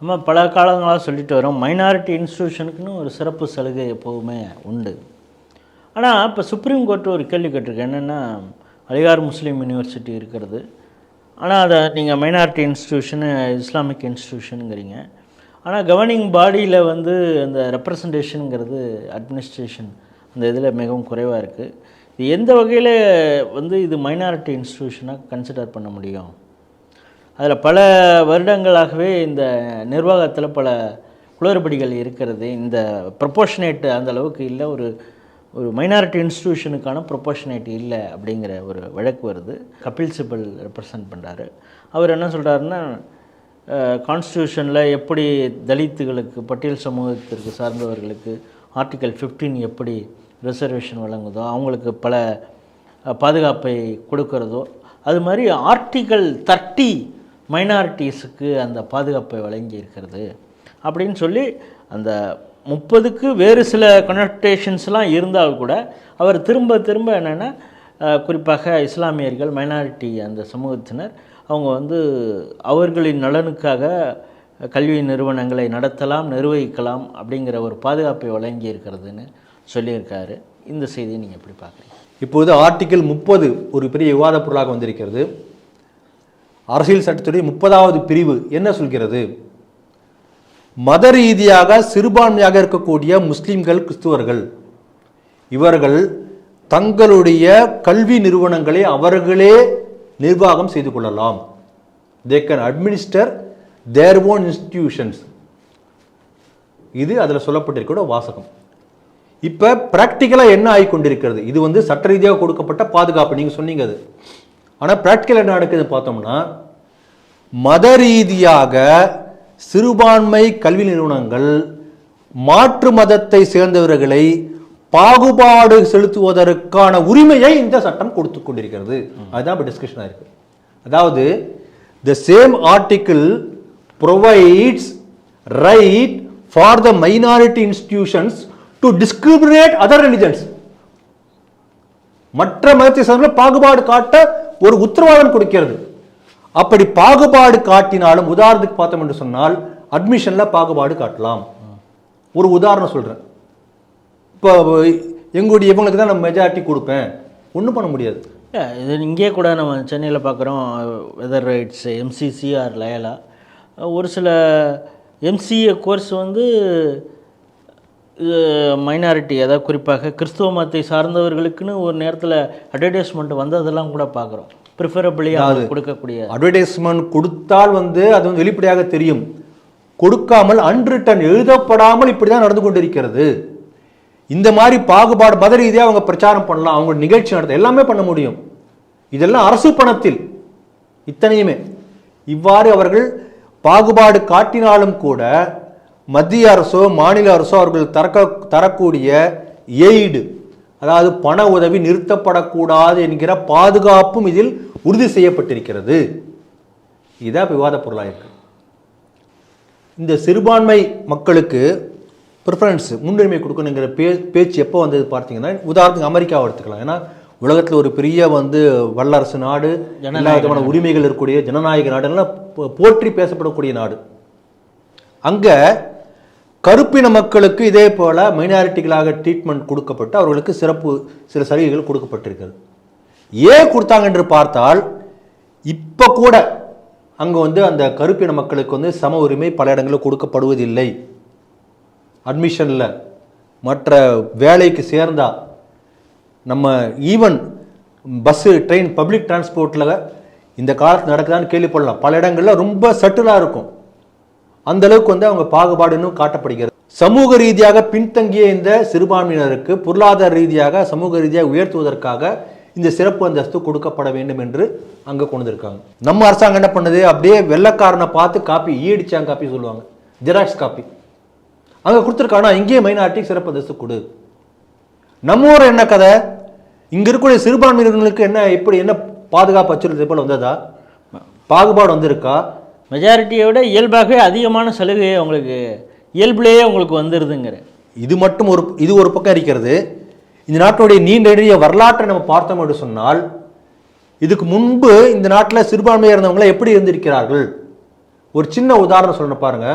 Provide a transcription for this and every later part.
நம்ம பல காலங்களாக சொல்லிட்டு வரோம் மைனாரிட்டி இன்ஸ்டியூஷனுக்குன்னு ஒரு சிறப்பு சலுகை எப்போவுமே உண்டு. ஆனால் இப்போ சுப்ரீம் கோர்ட்டு ஒரு கேள்வி கேட்டிருக்கு என்னென்னா அலிகார் முஸ்லீம் யூனிவர்சிட்டி இருக்கிறது. ஆனால் அதை நீங்கள் மைனாரிட்டி இன்ஸ்டியூஷனு இஸ்லாமிக் இன்ஸ்டியூஷனுங்கிறீங்க ஆனால் கவர்னிங் பாடியில் வந்து அந்த ரெப்ரசன்டேஷனுங்கிறது அட்மினிஸ்ட்ரேஷன் அந்த இதில் மிகவும் குறைவாக இருக்குது இது எந்த வகையில் வந்து இது மைனாரிட்டி இன்ஸ்டியூஷனாக கன்சிடர் பண்ண முடியும்? அதில் பல வருடங்களாகவே இந்த நிர்வாகத்தில் பல குளறுபடிகள் இருக்கிறது. இந்த ப்ரொபோஷனேட் அந்தளவுக்கு இல்லை. ஒரு ஒரு மைனாரிட்டி இன்ஸ்டிடியூஷனுக்கான ப்ரொபோஷனேட் இல்லை அப்படிங்கிற ஒரு வழக்கு வருது. கபில் சிபல் ரெப்ரசன்ட் பண்ணுறாரு அவர் என்ன சொல்கிறாருன்னா கான்ஸ்டியூஷனில் எப்படி தலித்துகளுக்கு பட்டியல் சமூகத்திற்கு சார்ந்தவர்களுக்கு ஆர்டிக்கல் ஃபிஃப்டீன் எப்படி ரிசர்வேஷன் வழங்குதோ அவங்களுக்கு பல பாதுகாப்பை கொடுக்கிறதோ அது மாதிரி ஆர்டிக்கல் தர்ட்டி மைனாரிட்டிஸுக்கு அந்த பாதுகாப்பை வழங்கி இருக்கிறது அப்படின்னு சொல்லி அந்த முப்பதுக்கு வேறு சில கனெக்டேஷன்ஸ்லாம் இருந்தால் கூட அவர் திரும்ப திரும்ப என்னென்னா குறிப்பாக இஸ்லாமியர்கள் மைனாரிட்டி அந்த சமூகத்தினர் அவங்க வந்து அவர்களின் நலனுக்காக கல்வி நிறுவனங்களை நடத்தலாம் நிர்வகிக்கலாம் அப்படிங்கிற ஒரு பாதுகாப்பை வழங்கி இருக்கிறதுன்னு சொல்லியிருக்காரு. இந்த செய்தியை நீங்கள் எப்படி பார்க்குறீங்க? இப்போது ஆர்டிகிள் முப்பது ஒரு பெரிய விவாதப் பொருளாக வந்திருக்கிறது. அரசியல் சட்டத்துடைய முப்பதாவது பிரிவு என்ன சொல்கிறது? மத ரீதியாக சிறுபான்மையாக இருக்கக்கூடிய முஸ்லிம்கள் கிறிஸ்துவர்கள் இவர்கள் தங்களுடைய கல்வி நிறுவனங்களை அவர்களே நிர்வாகம் செய்து கொள்ளலாம். They can administer their own institutions இது அதில் சொல்லப்பட்டிருக்கிற வாசகம். இப்போ ப்ராக்டிக்கலாக என்ன ஆகி கொண்டிருக்கிறது இது வந்து சட்ட ரீதியாக கொடுக்கப்பட்ட பாதுகாப்பு. நீங்கள் சொன்னீங்க அது. ஆனால் ப்ராக்டிக்கல் என்ன நடக்குதுன்னு பார்த்தோம்னா மத ரீதியாக சிறுபான்மை கல்வி நிறுவனங்கள் மாற்று மதத்தை சேர்ந்தவர்களை பாகுபாடு செலுத்துவதற்கான உரிமையை இந்த சட்டம் கொடுத்து கொண்டிருக்கிறது. அதுதான் இப்போ டிஸ்கஷனாக இருக்கு. அதாவது the same article provides right for the minority institutions to discriminate other religions மற்ற மதத்தை சார்ந்த பாகுபாடு காட்ட ஒரு உத்தரவாதம் கொடுக்கிறது. அப்படி பாகுபாடு காட்டினாலும் உதாரணத்துக்கு பார்த்தோம் என்று சொன்னால் அட்மிஷனில் பாகுபாடு காட்டலாம். ஒரு உதாரணம் சொல்கிறேன் இப்போ எங்களுடைய இவங்களுக்கு தான் நான் மெஜாரிட்டி கொடுப்பேன். ஒன்றும் பண்ண முடியாது. இது இங்கே கூட நம்ம சென்னையில் பார்க்குறோம் whether rights MCC or Loyola ஒரு சில எம்சிஏ கோர்ஸ் வந்து மைனாரிட்டி அதாவது குறிப்பாக கிறிஸ்துவ மதத்தை சார்ந்தவர்களுக்குன்னு ஒரு நேரத்தில் அட்வர்டைஸ்மெண்ட் வந்ததெல்லாம் கூட பார்க்குறோம். ப்ரிஃபரபிளியாக கொடுக்கக்கூடிய அட்வர்டைஸ்மெண்ட் கொடுத்தால் வந்து அது வந்து வெளிப்படையாக தெரியும். கொடுக்காமல் அன்ரிட்டன் எழுதப்படாமல் இப்படி தான் நடந்து கொண்டிருக்கிறது. இந்த மாதிரி பாகுபாடு மத ரீதியாக அவங்க பிரச்சாரம் பண்ணலாம் அவங்க நிகழ்ச்சி நடத்த எல்லாமே பண்ண முடியும். இதெல்லாம் அரசு பணத்தில் இத்தனையுமே. இவ்வாறு அவர்கள் பாகுபாடு காட்டினாலும் கூட மத்திய அரசோ மாநில அரசோ அவர்கள் தரக்க தரக்கூடிய எய்டு அதாவது பண உதவி நிறுத்தப்படக்கூடாது என்கிற பாதுகாப்பும் இதில் உறுதி செய்யப்பட்டிருக்கிறது. இதான் விவாத பொருளாக இருக்கு. இந்த சிறுபான்மை மக்களுக்கு ப்ரிஃபரன்ஸ் முன்னுரிமை கொடுக்கணுங்கிற பே பேச்சு எப்போ வந்தது பார்த்தீங்கன்னா உதாரணத்துக்கு அமெரிக்காவை எடுத்துக்கலாம். ஏன்னா உலகத்தில் ஒரு பெரிய வந்து வல்லரசு நாடு விதமான உரிமைகள் இருக்கக்கூடிய ஜனநாயக நாடு எல்லாம் போ- போற்றி பேசப்படக்கூடிய நாடு. அங்கே கருப்பின மக்களுக்கு இதே போல் மைனாரிட்டிகளாக ட்ரீட்மெண்ட் கொடுக்கப்பட்டு அவர்களுக்கு சிறப்பு சில சலுகைகள் கொடுக்கப்பட்டிருக்கிறது. ஏன் கொடுத்தாங்க என்று பார்த்தால் இப்போ கூட அங்கே வந்து அந்த கருப்பின மக்களுக்கு வந்து சம உரிமை பல இடங்களில் கொடுக்கப்படுவதில்லை. அட்மிஷனில் மற்ற வேலைக்கு சேர்ந்தா நம்ம ஈவன் பஸ்ஸு ட்ரெயின் பப்ளிக் டிரான்ஸ்போர்ட்டில் இந்த காலத்தில் நடக்குதான்னு கேள்விப்படலாம். பல இடங்களில் ரொம்ப சட்டிலாக இருக்கும். அந்த அளவுக்கு வந்து அவங்க பாகுபாடு இன்னும் காட்டப்படுகிறது. சமூக ரீதியாக பின்தங்கிய இந்த சிறுபான்மையினருக்கு பொருளாதார ரீதியாக சமூக ரீதியாக உயர்த்துவதற்காக இந்த சிறப்பு அந்தஸ்து கொடுக்கப்பட வேண்டும் என்று அங்க கொண்டு வந்திருக்காங்க நம்ம அரசாங்கம் என்ன பண்ணுது? அப்படியே வெள்ளைக்காரனை பார்த்து காப்பி ஈடிச்சாங்க காப்பி சொல்லுவாங்க. Xerox copy. அங்க கொடுத்துருக்கானா இங்கேயே மைனாரிட்டி சிறப்பு அந்தஸ்து கொடு. நம்ம ஊர் என்ன கதை? இங்க இருக்கக்கூடிய சிறுபான்மையினர்களுக்கு என்ன எப்படி என்ன பாதுகாப்பு அச்சுறுத்தல் போல் வந்ததா? பாகுபாடு வந்திருக்கா? மெஜாரிட்டியை விட இயல்பாகவே அதிகமான சலுகை உங்களுக்கு இயல்புலேயே உங்களுக்கு வந்துடுதுங்கிற இது மட்டும் ஒரு இது ஒரு பக்கம் இருக்கிறது. இந்த நாட்டினுடைய நீண்ட நெடிய வரலாற்றை நம்ம பார்த்தோம் என்று சொன்னால் இதுக்கு முன்பு இந்த நாட்டில் சிறுபான்மையாக இருந்தவங்கள எப்படி இருந்திருக்கிறார்கள்? ஒரு சின்ன உதாரணம் சொல்லணும் பாருங்க.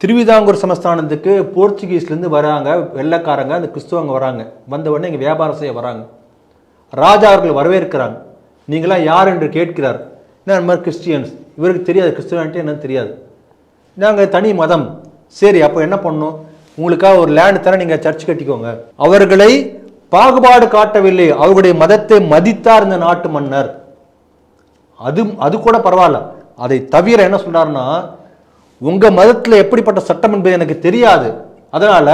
திருவிதாங்கூர் சமஸ்தானத்துக்கு போர்ச்சுகீஸ்லேருந்து வராங்க வெள்ளைக்காரங்க அந்த கிறிஸ்துவங்க வராங்க. வந்த உடனே இங்கே வியாபாரம் செய்ய வராங்க. ராஜா அவர்கள் வரவேற்கிறாங்க. நீங்களாம் யார் என்று கேட்கிறார். இந்த மாதிரி கிறிஸ்டியன்ஸ் இவருக்கு தெரியாது. கிறிஸ்டியானிட்டி என்னன்னு தெரியாது. நாங்கள் தனி மதம். சரி அப்போ என்ன பண்ணணும்? உங்களுக்காக ஒரு லேண்டு தர நீங்கள் சர்ச் கட்டிக்கோங்க. அவர்களை பாகுபாடு காட்டவில்லை. அவர்களுடைய மதத்தை மதித்தார் இந்த நாட்டு மன்னர். அது அது கூட பரவாயில்ல. அதை தவிர என்ன சொல்றாருன்னா உங்கள் மதத்தில் எப்படிப்பட்ட சட்டம் என்பது எனக்கு தெரியாது. அதனால்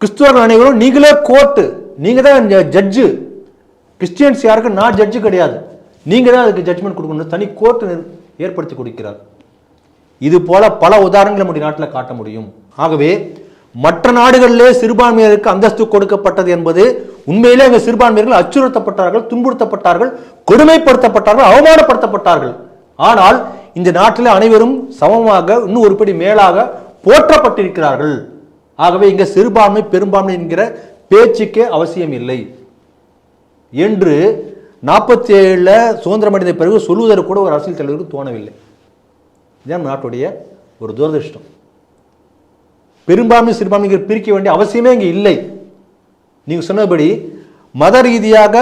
கிறிஸ்துவர்கள் அனைவரும் நீங்களே கோர்ட்டு நீங்கள் தான் ஜட்ஜு கிறிஸ்டியன்ஸ் யாருக்கும் நான் ஜட்ஜு கிடையாது. நீங்கள் தான் அதுக்கு ஜட்ஜ்மெண்ட் கொடுக்கணும் தனி கோர்ட் ஏற்படுத்தி கொடுக்கிறார். இது போல பல உதாரணங்களை நம்முடைய நாட்டில் காட்ட முடியும். ஆகவே மற்ற நாடுகளிலே சிறுபான்மையினருக்கு அந்தஸ்து கொடுக்கப்பட்டது என்பது உண்மையிலே அங்கே சிறுபான்மையர்கள் அச்சுறுத்தப்பட்டார்கள் துன்புறுத்தப்பட்டார்கள் கொடுமைப்படுத்தப்பட்டார்கள் அவமானப்படுத்தப்பட்டார்கள். ஆனால் இந்த நாட்டில் அனைவரும் சமமாக இன்னும் ஒருபடி மேலாக போற்றப்பட்டிருக்கிறார்கள். ஆகவே இங்கே சிறுபான்மை பெரும்பான்மை என்கிற பேச்சுக்கே அவசியம் இல்லை என்று நாற்பத்தி ஏழில் சுதந்திரம் அடைந்த பிறகு சொல்வதற்கு கூட ஒரு அரசியல் தலைவருக்கு தோணவில்லை. இதுதான் நாட்டுடைய ஒரு துரதிருஷ்டம். பெரும்பான்மை சிறுபான்மையை பிரிக்க வேண்டிய அவசியமே இங்கே இல்லை. நீங்கள் சொன்னபடி மத ரீதியாக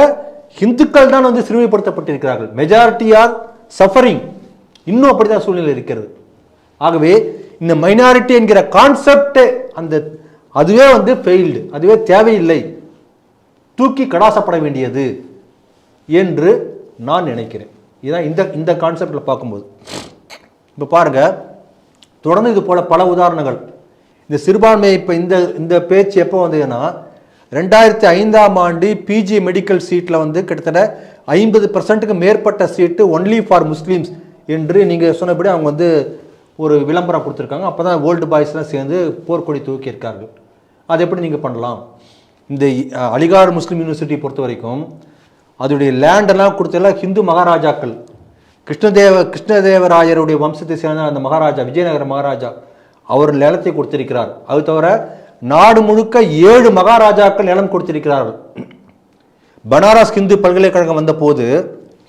ஹிந்துக்கள் தான் வந்து சிறுமைப்படுத்தப்பட்டிருக்கிறார்கள். மெஜாரிட்டி ஆர் சஃபரிங் இன்னும் அப்படிதான் சூழ்நிலை இருக்கிறது. ஆகவே இந்த மைனாரிட்டி என்கிற கான்செப்டே அந்த அதுவே வந்து ஃபெயில்டு அதுவே தேவையில்லை. தூக்கி கடாசப்பட வேண்டியது. என்று நான் நினைக்கிறேன். இதான் இந்த இந்த கான்செப்டில் பார்க்கும்போது. இப்போ பாருங்க தொடர்ந்து இது போல் பல உதாரணங்கள். இந்த சிறுபான்மை இப்போ இந்த இந்த பேச்சு எப்போ வந்ததுன்னா ரெண்டாயிரத்தி ஐந்தாம் ஆண்டு பிஜி மெடிக்கல் சீட்டில் வந்து கிட்டத்தட்ட ஐம்பது பர்சன்ட்டுக்கு மேற்பட்ட சீட்டு ஒன்லி ஃபார் முஸ்லீம்ஸ் என்று நீங்கள் சொன்னபடி அவங்க வந்து ஒரு விளம்பரம் கொடுத்துருக்காங்க. அப்போ தான் ஓல்டு பாய்ஸ்லாம் சேர்ந்து போர்க்கொடி தூக்கியிருக்கார்கள் அது எப்படி நீங்கள் பண்ணலாம்? இந்த அலிகார் முஸ்லீம் யூனிவர்சிட்டி பொறுத்த வரைக்கும் அதோடைய லேண்டெல்லாம் கொடுத்தெல்லாம் ஹிந்து மகாராஜாக்கள். கிருஷ்ணதேவ கிருஷ்ணதேவராயருடைய வம்சத்தை சேர்ந்த அந்த மகாராஜா விஜயநகர மகாராஜா. அவர் நிலத்தை கொடுத்திருக்கிறார். அது தவிர நாடு முழுக்க ஏழு மகாராஜாக்கள் நிலம் கொடுத்திருக்கிறார்கள். பனாரஸ் ஹிந்து பல்கலைக்கழகம் வந்தபோது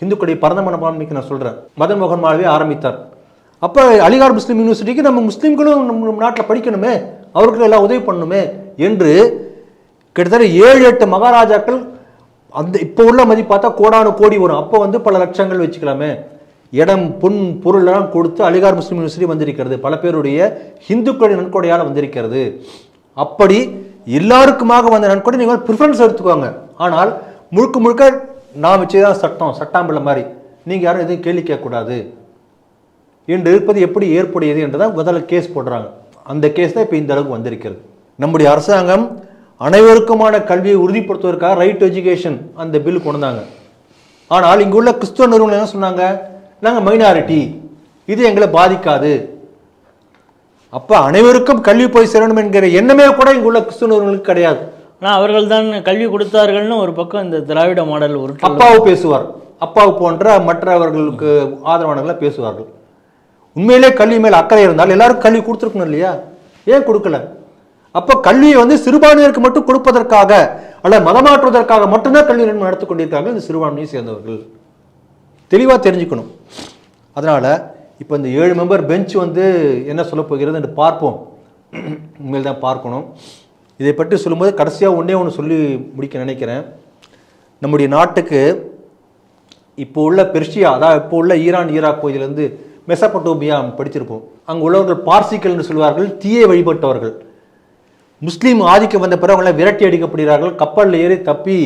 ஹிந்துக்களுடைய பரந்த மனப்பான்மைக்கு நான் சொல்கிறேன் மதன் மோகன் மாளவே ஆரம்பித்தார். அப்போ அலிகார் முஸ்லீம் யூனிவர்சிட்டிக்கு நம்ம முஸ்லீம்களும் நம்ம நாட்டில் படிக்கணுமே அவர்களுக்கு எல்லாம் உதவி பண்ணணுமே என்று கிட்டத்தட்ட ஏழு எட்டு மகாராஜாக்கள் அந்த இப்போ உள்ள மதிப்பு பார்த்தா கோடானு கோடி வரும். அப்போ வந்து பல லட்சங்கள் வச்சுக்கலாமே. இடம் பொன் பொருளெல்லாம் கொடுத்து அலிகார் முஸ்லீம் யூனிவர்சிட்டி வந்திருக்கிறது. பல பேருடைய இந்துக்களுடைய நன்கொடையால் வந்திருக்கிறது. அப்படி எல்லாருக்குமாக வந்த நன்கொடை நீங்கள் ப்ரிஃபரன்ஸ் எடுத்துக்கோங்க. ஆனால் முழுக்க முழுக்க நான் வச்சுதான் சட்டம் சட்டாம்பிள்ளை மாதிரி. நீங்கள் யாரும் எதுவும் கேள்வி கேட்கக்கூடாது. என்று இருப்பது எப்படி ஏற்புடையது என்றுதான் முதல்ல கேஸ் போடுறாங்க. அந்த கேஸ் தான் இப்போ இந்த அளவுக்கு வந்திருக்கிறது. நம்முடைய அரசாங்கம் அனைவருக்குமான கல்வியை உறுதிப்படுத்துவதற்காக ரைட் எஜுகேஷன் அந்த பில் கொண்டு வந்தாங்க ஆனால் இங்குள்ள கிறிஸ்துவ நிறுவனம் என்ன சொன்னாங்க? நாங்கள் மைனாரிட்டி இது எங்களை பாதிக்காது. அப்ப அனைவருக்கும் கல்வி போய் சேரணும் என்கிற எண்ணமே கூட இங்குள்ள கிறிஸ்துவ நிறுவனங்களுக்கு கிடையாது. ஆனால் அவர்கள் தான் கல்வி கொடுத்தார்கள்னு ஒரு பக்கம் இந்த திராவிட மாடல் உருட்டு அப்பாவு பேசுவார். அப்பாவு போன்ற மற்றவர்களுக்கு ஆதரவானவர்கள பேசுவார்கள். உண்மையிலே கல்வி மேல் அக்கறை இருந்தால் எல்லாருக்கும் கல்வி கொடுத்துருக்கணும் இல்லையா? ஏன் கொடுக்கல? அப்ப கல்வியை வந்து சிறுபான்மையருக்கு மட்டும் கொடுப்பதற்காக அல்ல மதமாற்றுவதற்காக மட்டும்தான் கல்வி நிறுவனம் நடத்தி கொண்டிருக்காங்க இந்த சிறுபான்மையை சேர்ந்தவர்கள். தெளிவாக தெரிஞ்சுக்கணும். அதனால இப்போ இந்த ஏழு மெம்பர் பெஞ்ச் வந்து என்ன சொல்ல போகிறது என்று பார்ப்போம். உண்மையில் தான் பார்க்கணும். இதை பற்றி சொல்லும்போது கடைசியாக ஒன்றே ஒன்று சொல்லி முடிக்க நினைக்கிறேன். நம்முடைய நாட்டுக்கு இப்போ உள்ள பெர்ஷியா அதாவது இப்போ உள்ள ஈரான் ஈராக் பகுதியிலேருந்து மெசப்பட்டோபியா படிச்சிருப்போம். அங்கே உள்ளவர்கள் பார்சிகள் என்று சொல்வார்கள் தீயை வழிபட்டவர்கள். முஸ்லீம் ஆதிக்கம் வந்த பிறகு விரட்டி அடிக்கப்படுகிறார்கள். கப்பலில் ஏறி தப்பி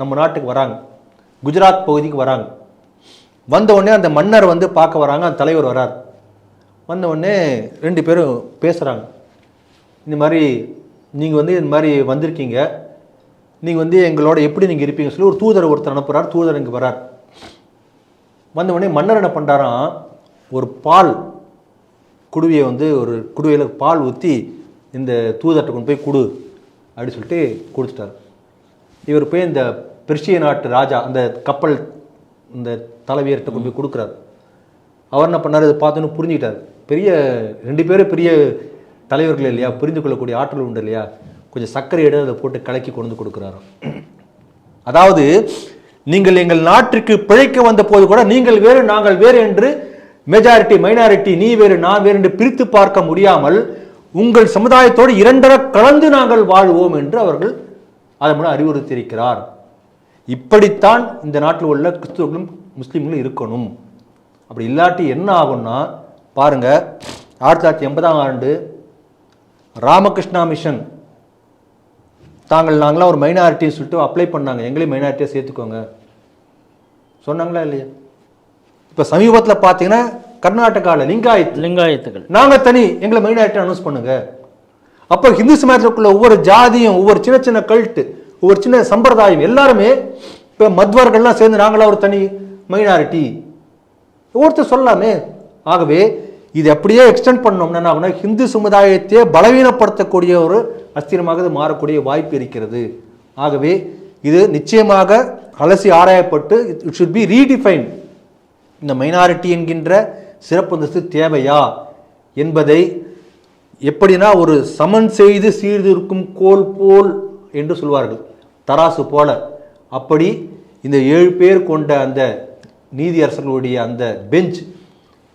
நம்ம நாட்டுக்கு வராங்க. குஜராத் பகுதிக்கு வராங்க. வந்த உடனே அந்த மன்னர் வந்து பார்க்க வராங்க. அந்த தலைவர் வரார். வந்த உடனே ரெண்டு பேரும் பேசுகிறாங்க இந்த மாதிரி நீங்கள் வந்து இந்த மாதிரி வந்திருக்கீங்க. நீங்கள் வந்து எங்களோட எப்படி நீங்கள் இருப்பீங்க சொல்லி ஒரு தூதர் ஒருத்தர் அனுப்புகிறார் தூதர் இங்கே வரார். வந்த உடனே மன்னர் என்ன பண்ணுறாராம் ஒரு பால் குடுவையை வந்து ஒரு குடுவையில் பால் ஊற்றி இந்த தூதர்கிட்ட கொண்டு போய் கொடு அப்படின்னு சொல்லிட்டு கொடுத்துட்டார். இவர் போய் இந்த பெர்ஷிய நாட்டு ராஜா அந்த கப்பல் இந்த தலைவியர்கிட்ட கொண்டு போய் கொடுக்குறாரு. அவர் என்ன பண்ணார்? இதை பார்த்தோன்னு புரிஞ்சுக்கிட்டார். பெரிய ரெண்டு பேரும் பெரிய தலைவர்கள் இல்லையா? புரிந்து கொள்ளக்கூடிய ஆற்றல் உண்டு இல்லையா? கொஞ்சம் சர்க்கரை எடுத்து அதை போட்டு கலக்கி கொண்டு வந்து கொடுக்குறாரு அதாவது நீங்கள் எங்கள் நாட்டிற்கு பிழைக்க வந்த போது கூட நீங்கள் வேறு நாங்கள் வேறு என்று மெஜாரிட்டி மைனாரிட்டி நீ வேறு நான் வேறு என்று பிரித்து பார்க்க முடியாமல் உங்கள் சமுதாயத்தோடு இரண்டர கலந்து நாங்கள் வாழ்வோம் என்று அவர்கள் அதன் மூலம் அறிவுறுத்தியிருக்கிறார். இப்படித்தான் இந்த நாட்டில் உள்ள கிறிஸ்துவர்களும் முஸ்லீம்களும் இருக்கணும். அப்படி இல்லாட்டி என்ன ஆகும்னா பாருங்க ஆயிரத்தி தொள்ளாயிரத்தி எண்பதாம் ஆண்டு ராமகிருஷ்ணா மிஷன் தாங்கள் நாங்களாம் ஒரு மைனாரிட்டின்னு சொல்லிட்டு அப்ளை பண்ணாங்க. எங்களையும் மைனாரிட்டியாக சேர்த்துக்கோங்க. சொன்னாங்களா இல்லையா? இப்போ சமீபத்தில் பார்த்தீங்கன்னா கர்நாடகாவில் லிங்காயத் லிங்காயத்துகள். நாங்கள் தனி எங்களை மைனாரிட்டி அனௌன்ஸ் பண்ணுங்க. அப்போ ஹிந்து சமாஜத்துக்குள்ள ஒவ்வொரு ஜாதியும் ஒவ்வொரு சின்ன சின்ன கல்ட்டு ஒவ்வொரு சின்ன சம்பிரதாயம் எல்லாருமே இப்போ மத்வர்கள்லாம் சேர்ந்து நாங்களாம் ஒரு தனி மைனாரிட்டி ஒவ்வொருத்தர் சொல்லலாமே ஆகவே இது அப்படியே எக்ஸ்டெண்ட் பண்ணோம்னா என்ன ஆகும்னா ஹிந்து சமுதாயத்தையே பலவீனப்படுத்தக்கூடிய ஒரு அஸ்திரமாக இது மாறக்கூடிய வாய்ப்பு இருக்கிறது. ஆகவே இது நிச்சயமாக அலசி ஆராயப்பட்டு இட் ஷுட் பி ரீடிஃபைன் இந்த மைனாரிட்டி என்கின்ற சிறப்பு அந்தஸ்து தேவையா என்பதை எப்படின்னா ஒரு சமன் செய்து சீர்திருக்கும் கோல் போல் என்று சொல்வார்கள். தராசு போல. அப்படி இந்த ஏழு பேர் கொண்ட அந்த நீதியரசர்களுடைய அந்த பெஞ்ச்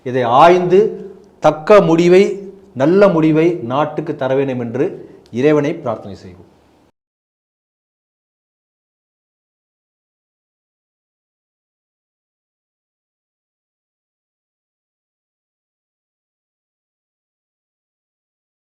இதை ஆய்ந்து தக்க முடிவை நல்ல முடிவை நாட்டுக்கு தர வேண்டும் என்று இறைவனை பிரார்த்தனை செய்வோம்.